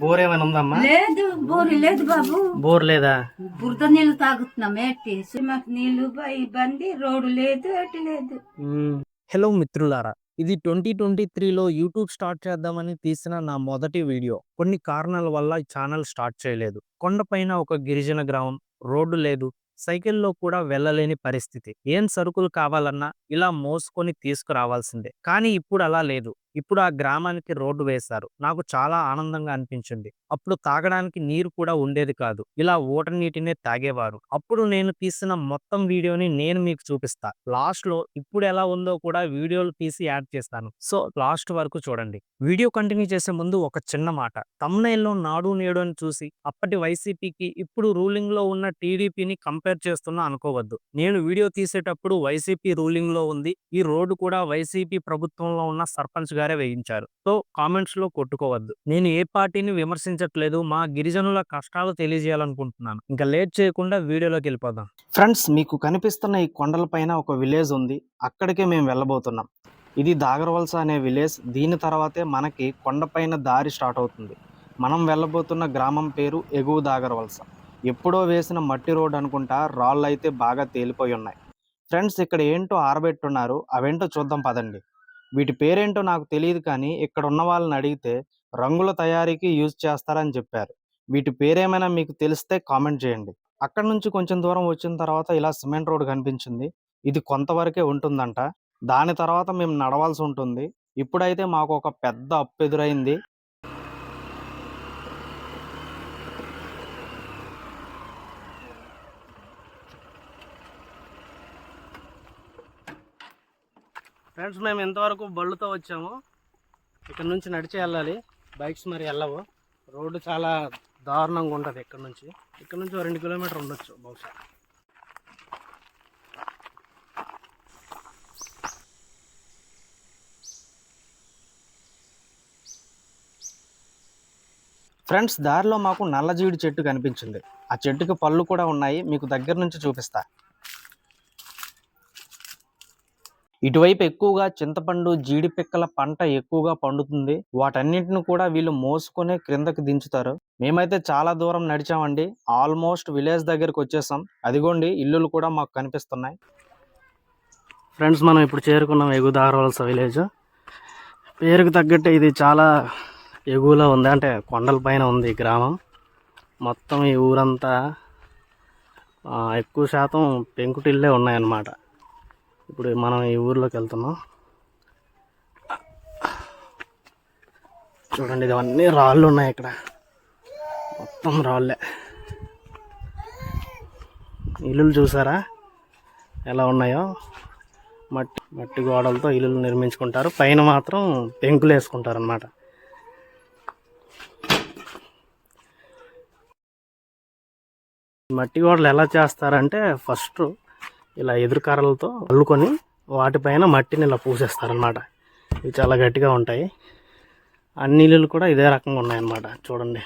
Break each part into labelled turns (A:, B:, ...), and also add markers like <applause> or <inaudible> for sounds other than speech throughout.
A: Bore ఏమైనా ఉందమ్మా?
B: లేదు బోరు లేదు బాబు.
A: బోర్ లేదా?
B: బురద నీళ్ళు తాగుతున్నాం ఏంటి? మాకు నీళ్ళు ఇబ్బంది రోడ్డు లేదు ఎటు లేదు.
C: హలో మిత్రులారా ఇది ట్వంటీ ట్వంటీ త్రీలో యూట్యూబ్ స్టార్ట్ చేద్దామని తీసిన నా మొదటి వీడియో. కొన్ని కారణాల వల్ల ఈ ఛానల్ స్టార్ట్ చేయలేదు. కొండపైన ఒక గిరిజన గ్రామం రోడ్డు లేదు సైకిల్లో కూడా వెళ్ళలేని పరిస్థితి. ఏం సరుకులు కావాలన్నా ఇలా మోసుకొని తీసుకురావాల్సిందే. కానీ ఇప్పుడు అలా లేదు. ఇప్పుడు ఆ గ్రామానికి రోడ్డు వేశారు. నాకు చాలా ఆనందంగా అనిపించింది. అప్పుడు తాగడానికి నీరు కూడా ఉండేది కాదు. ఇలా ఊట నీటినే తాగేవారు. అప్పుడు నేను తీసిన మొత్తం వీడియోని నేను మీకు చూపిస్తా. లాస్ట్లో ఇప్పుడు ఎలా ఉందో కూడా వీడియోలు తీసి యాడ్ చేస్తాను. సో లాస్ట్ వరకు చూడండి. వీడియో కంటిన్యూ చేసే ముందు ఒక చిన్న మాట. తమ్నైల్లో నాడు నేడు అని చూసి అప్పటి వైసీపీకి ఇప్పుడు రూలింగ్లో ఉన్న టీడీపీని కంపేర్ చేస్తున్నా అనుకోవద్దు. నేను వీడియో తీసేటప్పుడు వైసీపీ రూలింగ్లో ఉంది. ఈ రోడ్డు కూడా వైసీపీ ప్రభుత్వంలో ఉన్న సర్పంచ్ గారే వేయించారు. సో కామెంట్స్లో కొట్టుకోవద్దు. నేను ఏ పార్టీని విమర్శించట్లేదు. మా గిరిజనుల కష్టాలు తెలియజేయాలనుకుంటున్నాను. ఇంకా లేట్ చేయకుండా వీడియోలోకి వెళ్ళిపోదాం.
A: ఫ్రెండ్స్ మీకు కనిపిస్తున్న ఈ కొండలపైన ఒక విలేజ్ ఉంది. అక్కడికే మేము వెళ్ళబోతున్నాం. ఇది దాగరవలస అనే విలేజ్. దీని తర్వాతే మనకి కొండపైన దారి స్టార్ట్ అవుతుంది. మనం వెళ్ళబోతున్న గ్రామం పేరు ఎగువ దాగరవలస. ఎప్పుడో వేసిన మట్టి రోడ్ అనుకుంటా రాళ్ళు అయితే బాగా తేలిపోయి ఉన్నాయి. ఫ్రెండ్స్ ఇక్కడ ఏంటో ఆరబెట్టున్నారు. అవేంటో చూద్దాం పదండి. వీటి పేరేంటో నాకు తెలియదు కానీ ఇక్కడ ఉన్న వాళ్ళని అడిగితే రంగుల తయారీకి యూజ్ చేస్తారని చెప్పారు. వీటి పేరేమైనా మీకు తెలిస్తే కామెంట్ చేయండి. అక్కడ నుంచి కొంచెం దూరం వచ్చిన తర్వాత ఇలా సిమెంట్ రోడ్ కనిపించింది. ఇది కొంతవరకే ఉంటుందంట. దాని తర్వాత మేము నడవాల్సి ఉంటుంది. ఇప్పుడైతే మాకు ఒక పెద్ద అప్పు ఎదురైంది. ఫ్రెండ్స్ మేము ఇంతవరకు బళ్ళుతో వచ్చాము. ఇక్కడ నుంచి నడిచి వెళ్ళాలి. బైక్స్ మరి వెళ్ళవు. రోడ్డు చాలా దారుణంగా ఉంటుంది ఇక్కడ నుంచి. ఇక్కడ నుంచి ఓ రెండు కిలోమీటర్ ఉండొచ్చు బహుశా. ఫ్రెండ్స్ దారిలో మాకు నల్లజీడి చెట్టు కనిపించింది. ఆ చెట్టుకి పళ్ళు కూడా ఉన్నాయి. మీకు దగ్గర నుంచి చూపిస్తా. ఇటువైపు ఎక్కువగా చింతపండు జీడి పిక్కల పంట ఎక్కువగా పండుతుంది. వాటన్నింటిని కూడా వీళ్ళు మోసుకొని క్రిందకి దించుతారు. మేమైతే చాలా దూరం నడిచామండి. ఆల్మోస్ట్ విలేజ్ దగ్గరికి వచ్చేసాం. అదిగోండి ఇల్లులు కూడా మాకు కనిపిస్తున్నాయి. ఫ్రెండ్స్ మనం ఇప్పుడు చేరుకున్నాం ఎగుదారవలస విలేజ్. పేరుకు తగ్గట్టు ఇది చాలా ఎగువలో ఉంది. అంటే కొండల పైన ఉంది ఈ గ్రామం. మొత్తం ఈ ఊరంతా ఎక్కువ శాతం పెంకుటిల్లే ఉన్నాయన్నమాట. ఇప్పుడు మనం ఈ ఊర్లోకి వెళ్తున్నాం. చూడండి ఇవన్నీ రాళ్ళు ఉన్నాయి ఇక్కడ. మొత్తం రాళ్ళే. ఇల్లులు చూసారా? ఎలా ఉన్నాయో? మట్టి మట్టి గోడలతో ఇల్లులు నిర్మించుకుంటారు. పైన మాత్రం పెంకులు వేసుకుంటారు అన్నమాట మట్టి గోడలు ఎలా చేస్తారంటే ఫస్ట్ ఇలా ఎదురుకర్రలతో అల్లుకొని వాటిపైన మట్టిని ఇలా పూసేస్తారనమాట ఇవి చాలా గట్టిగా ఉంటాయి. అన్ని ఇల్లులు కూడా ఇదే రకంగా ఉన్నాయన్నమాట. చూడండి.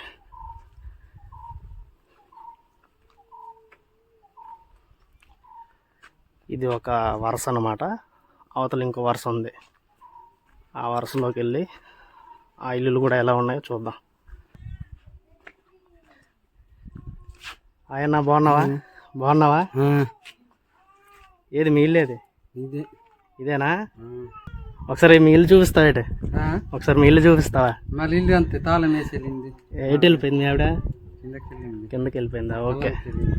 A: ఇది ఒక వరుస అన్నమాట. అవతల ఇంకో వరుస ఉంది. ఆ వరుసలోకి వెళ్ళి ఆ ఇల్లులు కూడా ఎలా ఉన్నాయో చూద్దాం. ఆయన బాగున్నావా? బాగున్నావా? ఏది మీ
D: ఇది.
A: ఇదేనా? ఒకసారి మీ ఇల్లు చూపిస్తావేటి ఒకసారి మీ ఇల్లు చూపిస్తావా?
D: మళ్ళీ ఇల్లు అంతే తాళం వేసి వెళ్ళింది
A: ఎటు వెళ్ళిపోయింది ఆవిడ?
D: కిందకి
A: వెళ్ళిపోయిందా ఓకే.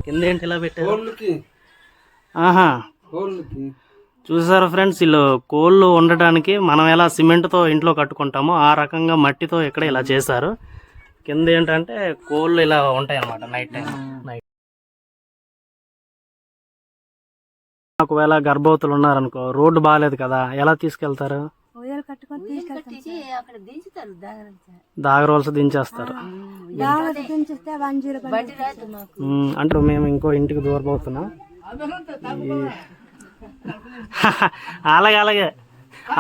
A: కింద ఏంటి ఇలా పెట్టారు ఆహా. చూసారా ఫ్రెండ్స్ వీళ్ళు కోళ్ళు ఉండటానికి మనం ఎలా సిమెంట్తో ఇంట్లో కట్టుకుంటామో ఆ రకంగా మట్టితో ఇక్కడ ఇలా చేశారు. కింద ఏంటంటే కోళ్ళు ఇలా ఉంటాయి అన్నమాట నైట్ టైం. నైట్ ఒకవేళ గర్భవతులు ఉన్నారనుకో రోడ్డు బాగాలేదు కదా ఎలా తీసుకెళ్తారు?
B: ఉయ్యాలు కట్టుకొని కట్టించి అక్కడ దించుతారు
A: దాగరవలస దించేస్తారు.
B: దించిస్తే వన్ జీరో బండి రాదు మాకు.
A: ఉమ్, అంటే మేము ఇంకో ఇంటికి దూరపోతున్నాం ఈ- అలాగే అలాగే.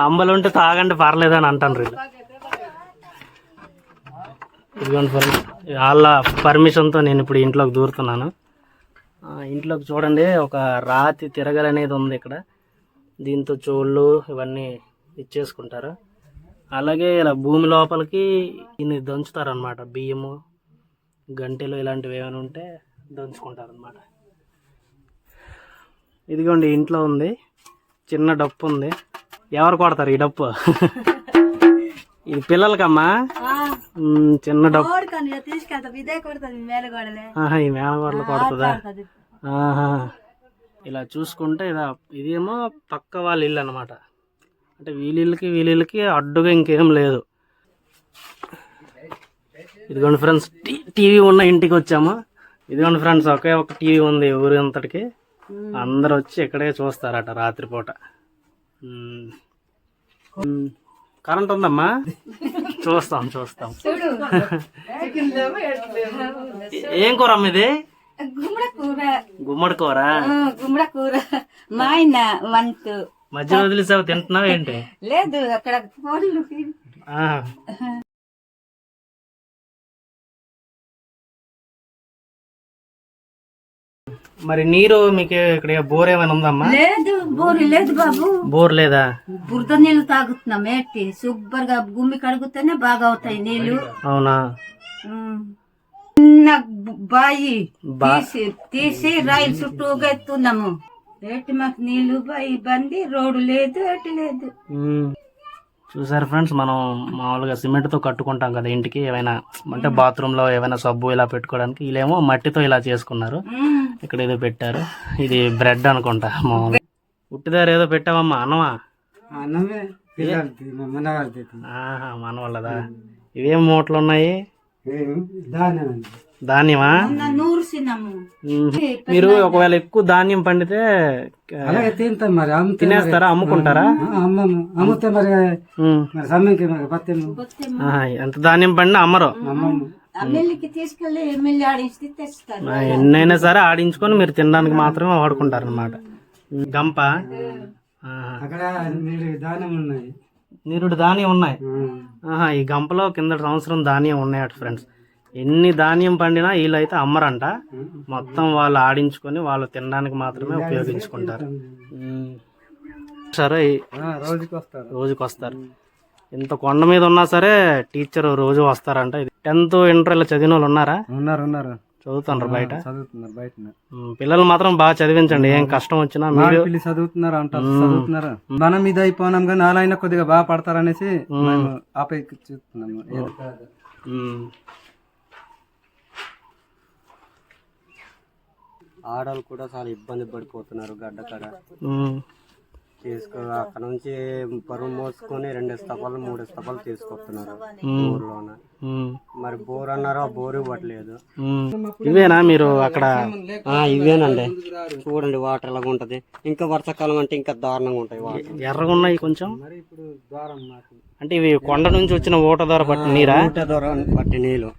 A: అంబలు ఉంటే తాగండి పర్లేదు అని అంటాను వీళ్ళు. ఇదిగోండి ఫ్రెండ్స్ వాళ్ళ పర్మిషన్తో నేను ఇప్పుడు ఇంట్లోకి దూరుతున్నాను. ఇంట్లోకి చూడండి ఒక రాతి తిరగలు అనేది ఉంది ఇక్కడ. దీంతో చోళ్ళు ఇవన్నీ ఇచ్చేసుకుంటారు. అలాగే ఇలా భూమి లోపలికి ఇన్ని దంచుతారు అనమాట బియ్యము గంటెలు ఇలాంటివి ఏమైనా ఉంటే దంచుకుంటారు అనమాట ఇదిగోండి ఇంట్లో ఉంది. చిన్న డప్పు ఉంది. ఎవరు కొడతారు ఈ డప్పు? <laughs> ఇది పిల్లలకమ్మా? చిన్న డప్పు. ఈ మేనగోడలు కొడుతుందా. ఇలా చూసుకుంటే ఇదా ఇదేమో పక్క వాళ్ళ ఇల్లు అనమాట అంటే వీళ్ళకి వీళ్ళకి అడ్డుగా ఇంకేం లేదు. ఇదిగోండి ఫ్రెండ్స్ టీవీ ఉన్న ఇంటికి వచ్చాము. ఇదిగోండి ఫ్రెండ్స్ ఒకే ఒక టీవీ ఉంది ఊరి అంతటికి. అందరు వచ్చి ఇక్కడే చూస్తారట రాత్రిపూట. కరెంట్ ఉందమ్మా? చూస్తాం చూస్తాం. ఏం కూర అమ్మ ఇది?
B: గుమ్మడ కూర
A: గుమ్మడి కూర
B: గుమ్మడ కూర మా ఆయన వంతు.
A: మధ్య వదిలేసావు తింటున్నావు ఏంటి?
B: లేదు అక్కడ.
A: మరి నీరు మీకు ఇక్కడ బోర్ ఏమైనా ఉందమ్మా?
B: లేదు బోరు లేదు బాబు.
A: బోర్ లేదా?
B: బురద నీళ్ళు తాగుతున్నాం ఏంటి? సూపర్గా గుమ్మి కడుగుతేనే బాగా అవుతాయి నీళ్ళు
A: అవునా.
B: చిన్న బాయి. తీసి తీసి రైలు చుట్టూ ఎత్తున్నాము ఏంటి మాకు నీళ్ళు బాయి బంది రోడ్డు లేదు ఎటు లేదు.
A: చూసారు ఫ్రెండ్స్ మనం మామూలుగా సిమెంట్తో కట్టుకుంటాం కదా ఇంటికి ఏమైనా అంటే బాత్రూమ్లో ఏమైనా సబ్బు ఇలా పెట్టుకోవడానికి వీళ్ళేమో మట్టితో ఇలా చేసుకున్నారు. ఇక్కడ ఏదో పెట్టారు. ఇది బ్రెడ్ అనుకుంటా మామూలుగా. ఉట్టిదారు ఏదో పెట్టావమ్మా అన్నమా? మన వాళ్ళదా ఇవేం మూటలు ఉన్నాయి ధాన్యమా. మీరు ఒకవేళ ఎక్కువ ధాన్యం పండితే
D: అలాగే తింటాం మరి
A: తినేస్తారా? అమ్ముకుంటారా?
D: అమ్మితే మరి
A: ఎంత ధాన్యం పండినా అమ్మరు. ఎన్నైనా సరే ఆడించుకొని మీరు తినడానికి మాత్రమే వాడుకుంటారు అనమాట గంప.
D: అక్కడ దానం ఉన్నాయి.
A: నిరుడు ధాన్యం ఉన్నాయి. ఆహా, ఈ గంపలో కింద సంవత్సరం ధాన్యం ఉన్నాయట ఫ్రెండ్స్. ఎన్ని ధాన్యం పండినా వీళ్ళైతే అమ్మరంట. మొత్తం వాళ్ళు ఆడించుకొని వాళ్ళు తినడానికి మాత్రమే ఉపయోగించుకుంటారు. సరే
D: రోజుకి వస్తారు
A: ఇంత కొండ మీద ఉన్నా సరే టీచర్ రోజు వస్తారంట. ఇది టెన్త్ ఇంటర్ ఇలా చదివిన వాళ్ళు ఉన్నారా?
D: ఉన్నారు ఉన్నారు.
A: చదువుతుండ్రు బయట?
D: చదువుతున్నారు బయట
A: పిల్లలు మాత్రం బాగా చదివించండి ఏం కష్టం వచ్చినా మీరు
D: పిల్లి చదువుతున్నారు అంటారు చదువుతున్నారు? మనం మీద అయిపోయినాం కానీ నాలైనా కొద్దిగా బాగా పడతారనేసి మేము ఆపై చూస్తున్నాము
E: ఆడవాళ్ళు కూడా చాలా ఇబ్బంది పడిపోతున్నారు గడ్డ కాడ. తీసుకో అక్కడ నుంచి బరువు మోసుకొని రెండు స్తపాలు మూడు స్తపాలు తీసుకొస్తున్నారు మరి బోర్ అన్నారు ఆ బోర్ ఇవ్వట్లేదు.
A: ఇవేనా మీరు అక్కడ?
E: ఆ ఇవేనండి. చూడండి వాటర్ ఎలాగ ఉంటది. ఇంకా వర్షాకాలం అంటే ఇంకా దారుణంగా ఉంటాయి వాటర్.
A: ఎర్రగా ఉన్నాయి కొంచెం?
D: ఇప్పుడు ద్వారం
A: అంటే ఇవి కొండ నుంచి వచ్చిన ఊట ద్వారా పట్టిన నీరా?
E: ఊట దూరం బట్టి నీళ్ళు.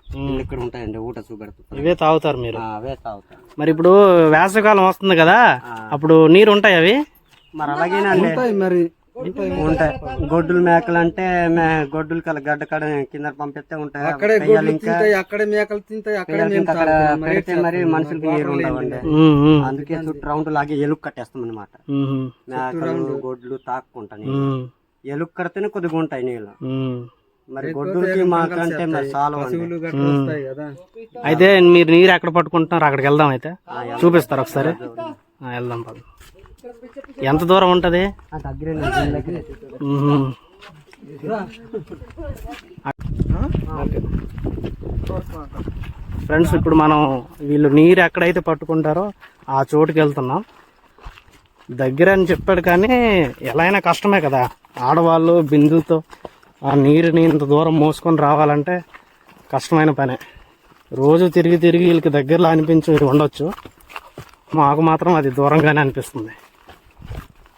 E: ఇక్కడ ఉంటాయండి ఊట చూపెడుతుంది
A: ఇవే తాగుతారు మీరు?
E: అవే తాగుతాయి
A: మరి ఇప్పుడు వేసవికాలం వస్తుంది కదా? అప్పుడు నీరు ఉంటాయి అవి?
E: మరి అలాగేనండి
D: ఉంటాయి మరి.
E: ఉంటాయి. గొడ్డులు మేకలు అంటే మే- గొడ్డులు కల గడ్డ కాడ కింద పంపిస్తే ఉంటాయి.
D: అక్కడే
E: పెయ్యాలు
D: గొడ్లు
E: ఇంకా
D: తింటాయి అక్కడే మేకలు తింటాయి అక్కడే మేము
E: ఇంకా అక్కడ
D: తాగుతాం. మరి
E: పెడితే మరి మనుషులకి నీరు ఉండవండి. అందుకే చుట్టూ రౌండ్ లాగి ఎలుగు కట్టేస్తాం అనమాట మేకలు గొడ్లు తాక్కుంటా నీళ్ళు.
A: ఉమ్,
E: ఎలుగు కడితేనే కొద్దిగా ఉంటాయి నీళ్ళు. మరి గొడ్డులకి మాకంటే మరి చాలా
D: పశువులు గట్ల వస్తాయి కదా.
A: అయితే మీరు నీరు ఎక్కడ పట్టుకుంటున్నారు? అక్కడికి వెళ్దాం అయితే. చూపిస్తారు ఒకసారి. ఆ, వెళ్దాం పద. ఎంత దూరం ఉంటది. ఫ్రెండ్స్ ఇప్పుడు మనం వీళ్ళు నీరు ఎక్కడైతే పట్టుకుంటారో ఆ చోటుకి వెళ్తున్నాం. దగ్గర అని చెప్పాడు కానీ ఎలా అయినా కష్టమే కదా. ఆడవాళ్ళు బిందులతో ఆ నీరుని ఇంత దూరం మోసుకొని రావాలంటే కష్టమైన పనే. రోజు తిరిగి తిరిగి వీళ్ళకి దగ్గరలో అనిపించి ఉండొచ్చు. మాకు మాత్రం అది దూరంగానే అనిపిస్తుంది.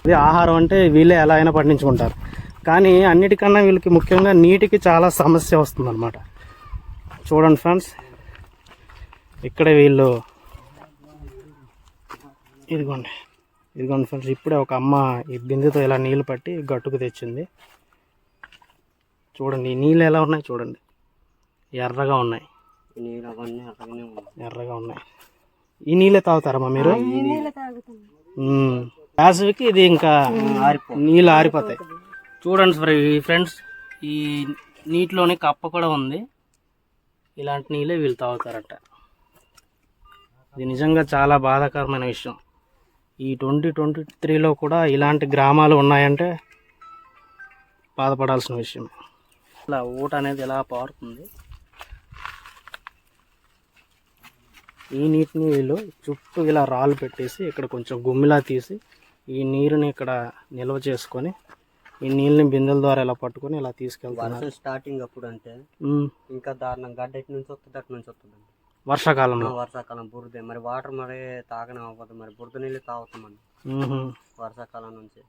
A: ఇది ఆహారం అంటే వీళ్ళే ఎలా అయినా పండించుకుంటారు. కానీ అన్నిటికన్నా వీళ్ళకి ముఖ్యంగా నీటికి చాలా సమస్య వస్తుందన్నమాట. చూడండి ఫ్రెండ్స్ ఇక్కడే వీళ్ళు ఇదిగోండి ఇదిగోండి ఫ్రెండ్స్ ఇప్పుడే ఒక అమ్మ ఈ బిందెతో ఇలా నీళ్ళు పట్టి గట్టుకు తెచ్చింది. చూడండి ఈ నీళ్ళు ఎలా ఉన్నాయి చూడండి. ఎర్రగా ఉన్నాయి.
E: నీళ్ళు
A: ఎర్రగా ఉన్నాయి. ఈ నీళ్ళే తాగుతారమ్మా మీరు. వేసవికి ఇది ఇంకా నీళ్ళు ఆరిపోతాయి. చూడండి ఫ్రె- ఫ్రెండ్స్ ఈ నీటిలోనే కప్ప కూడా ఉంది. ఇలాంటి నీళ్ళే వీళ్ళు తాగుతారట. ఇది నిజంగా చాలా బాధాకరమైన విషయం. ఈ ట్వంటీ ట్వంటీ త్రీలో కూడా ఇలాంటి గ్రామాలు ఉన్నాయంటే బాధపడాల్సిన విషయం. ఇలా ఊట అనేది ఎలా పారుతుంది? ఈ నీటిని వీళ్ళు చుట్టూ ఇలా రాళ్ళు పెట్టేసి ఇక్కడ కొంచెం గుమ్మిలా తీసి ఈ నీరుని ఇక్కడ నిల్వ చేసుకొని ఈ నీళ్ళని బిందెల ద్వారా ఇలా పట్టుకొని ఇలా తీసుకెళ్తున్నారు.
E: వర్షం స్టార్టింగ్ అప్పుడు అంటే ఇంకా దారుణం గడ్డ ఎటు నుంచి వస్తుంది అటు నుంచి వస్తుంది
A: వర్షాకాలంలో.
E: వర్షాకాలం బురదే. మరి వాటర్ మరి తాగడం అవ్వదు మరి బురద నీళ్ళు
A: ఉహు,
E: వర్షాకాలం నుంచి.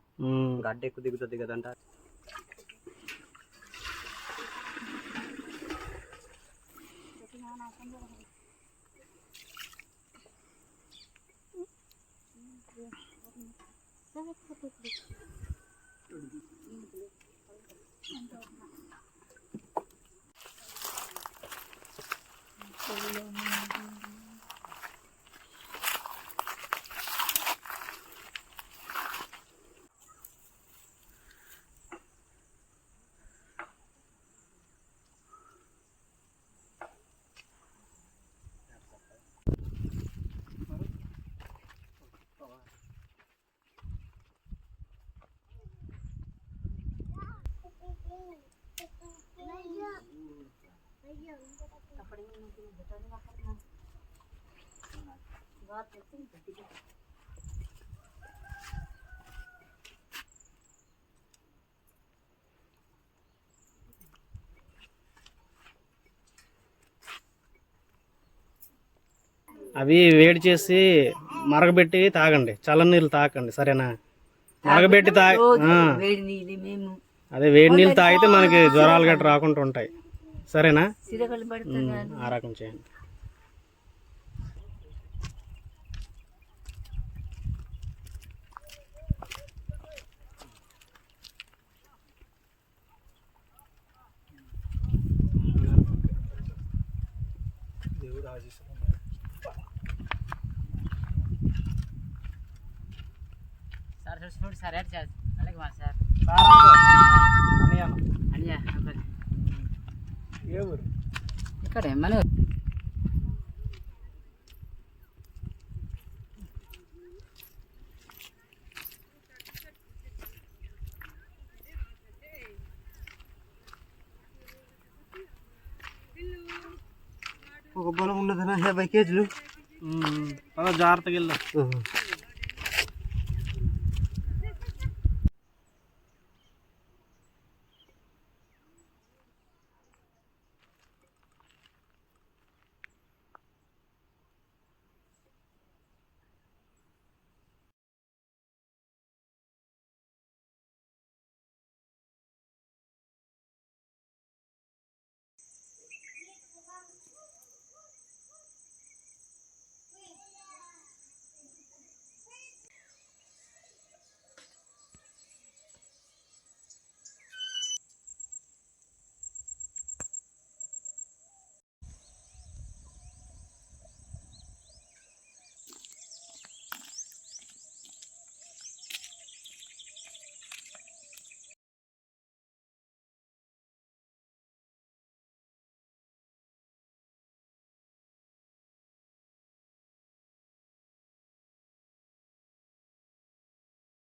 E: గడ్డ ఎక్కువ దిగుతుంది కదంట. Thank you.
A: అవి వేడి చేసి మరగబెట్టి తాగండి. చల్లని నీళ్ళు తాగండి సరేనా? మరగబెట్టి తా ఆ,
B: వేడి నీళ్ళు మేము.
A: అదే వేడి నీళ్ళు తాగితే మనకి జ్వరాలు గట్రా రాకుండా ఉంటాయి. సరేనా? ఆ రకం చేయండి.
F: సార్ చూసుకుంటే సార్ సార్ అలాగే మా సార్. అనియా ఇక్కడే మన
E: ఒక బలం ఉండదు యాభై కేజీలు.
A: పద జాగ్రత్తగా వెళ్దాం